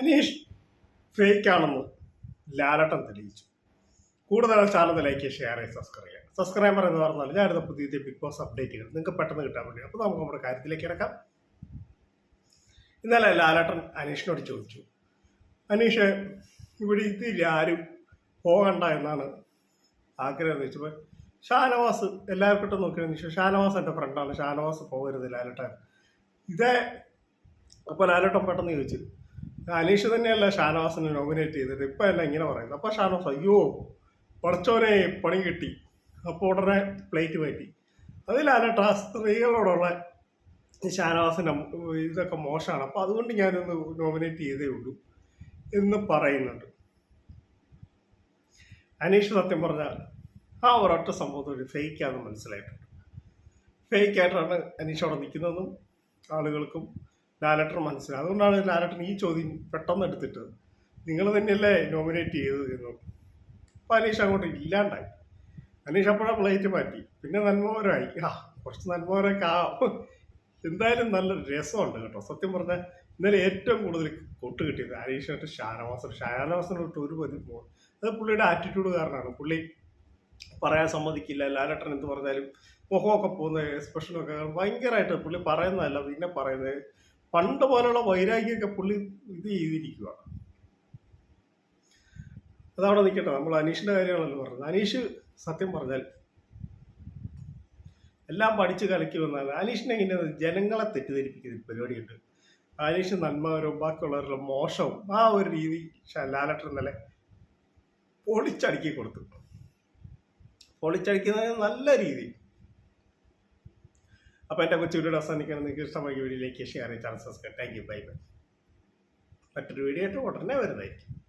Aneesh fake ആണെന്ന് ലാലട്ടൻ തെളിയിച്ചു. കൂടുതൽ ചാനൽ ലൈക്ക് ഷെയർ ചെയ്യുക സബ്സ്ക്രൈബ് ചെയ്യാം. സബ്സ്ക്രൈബർ എന്ന് പറഞ്ഞാൽ പുതിയ പുതിയ ബിഗ് ബോസ് അപ്ഡേറ്റുകൾ നിങ്ങൾക്ക് പെട്ടെന്ന് കിട്ടാൻ വേണ്ടി. അപ്പോൾ നമുക്ക് നമ്മുടെ കാര്യത്തിലേക്ക് ഇറക്കാം ഇന്നലെ ലാലട്ടൻ അനീഷിനോട് ചോദിച്ചു. അനീഷ് ഇവിടെ ഇതില്ല ആരും പോകണ്ട എന്നാണ് ആഗ്രഹം എന്ന് വെച്ചപ്പോൾ ഷാനവാസ് എല്ലാവർക്കും നോക്കിയതിന് ശേഷം ഷാനവാസ് എന്റെ ഫ്രണ്ടാണ് ഷാനവാസ് പോകരുത് ലാലട്ടൻ. ഇതേ അപ്പോൾ ലാലട്ടൻ പെട്ടെന്ന് ചോദിച്ചു. അനീഷ് തന്നെയല്ല ഷാനവാസിനെ നോമിനേറ്റ് ചെയ്തിട്ട് ഇപ്പം അല്ല ഇങ്ങനെ പറയുന്നത്. അപ്പോൾ ഷാനവാസ് അയ്യോ പഠിച്ചോനെ പണി കിട്ടി. അപ്പോൾ ഉടനെ പ്ലേറ്റ് മാറ്റി. അത് ലാലട്ട സ്ത്രീകളോടുള്ള ഈ ഷാനവാസിന്റെ ഇതൊക്കെ മോശമാണ്. അപ്പോൾ അതുകൊണ്ട് ഞാനൊന്ന് നോമിനേറ്റ് ചെയ്തേ ഉള്ളൂ എന്ന് പറയുന്നുണ്ട്. അനീഷ് സത്യം പറഞ്ഞാൽ ആ ഒരൊറ്റ ഒരു ഫേക്കാണെന്ന് മനസ്സിലായിട്ടുണ്ട്. ഫേക്കായിട്ടാണ് അനീഷ് അവിടെ നിൽക്കുന്നതെന്നും ആളുകൾക്കും ലാലട്ടർ മനസ്സിലായി. അതുകൊണ്ടാണ് ലാലട്ടൻ ഈ ചോദ്യം പെട്ടെന്ന് എടുത്തിട്ട് നിങ്ങൾ തന്നെയല്ലേ നോമിനേറ്റ് ചെയ്തത് എന്നും. അപ്പോൾ അനീഷ് അങ്ങോട്ട് ഇല്ലാണ്ടായി. അനീഷ് അപ്പോഴാ പ്ലേറ്റ് മാറ്റി. പിന്നെ നന്മോരായി ആ കുറച്ച് നന്മവരൊക്കെ ആ എന്തായാലും നല്ല രസമുണ്ട് കേട്ടോ. സത്യം പറഞ്ഞാൽ ഇന്നലെ ഏറ്റവും കൂടുതൽ കൊട്ട് കിട്ടിയത് അനീഷായിട്ട് ഷാനവാസൻ. ഷാനവാസനോട്ട് ഒരു പതി അത് പുള്ളിയുടെ ആറ്റിറ്റ്യൂഡ് കാരണമാണ് പുള്ളി പറയാൻ സമ്മതിക്കില്ല. ലാലട്ടൻ എന്ത് പറഞ്ഞാലും മുഖമൊക്കെ പോകുന്ന എക്സ്പ്രഷനൊക്കെ ഭയങ്കരമായിട്ട് പുള്ളി പറയുന്നതല്ല പിന്നെ പറയുന്നത് പണ്ട് പോലുള്ള വൈരാഗ്യമൊക്കെ പുള്ളി ഇത് ചെയ്തിരിക്കുക അതവിടെ നിൽക്കട്ടെ നമ്മൾ അനീഷിന്റെ കാര്യമാണല്ലോ പറഞ്ഞത്. അനീഷ് സത്യം പറഞ്ഞാൽ എല്ലാം പഠിച്ച് കലക്കി വന്നാൽ അനീഷിനെ ഇങ്ങനെ ജനങ്ങളെ തെറ്റിദ്ധരിപ്പിക്കുന്ന പരിപാടിയുണ്ട്. അനീഷ് നന്മവരും ബാക്കിയുള്ളവരുടെ മോശവും ആ ഒരു രീതി ലാലട്ടർ ഇന്നലെ പൊളിച്ചടുക്കി കൊടുത്തു. പൊളിച്ചടിക്കുന്നത് നല്ല രീതി. അപ്പോൾ എന്റെ കൊച്ചു വീഡിയോ അവസാനിക്കാൻ നിങ്ങൾക്ക് ഇഷ്ടമായ വീഡിയോയിലേക്ക് ഷെയർ ചെയ്യാൻ chances thank you bye bye മറ്റൊരു വീഡിയോ ആയിട്ട് ഉടനെ വരുന്നതായിരിക്കും.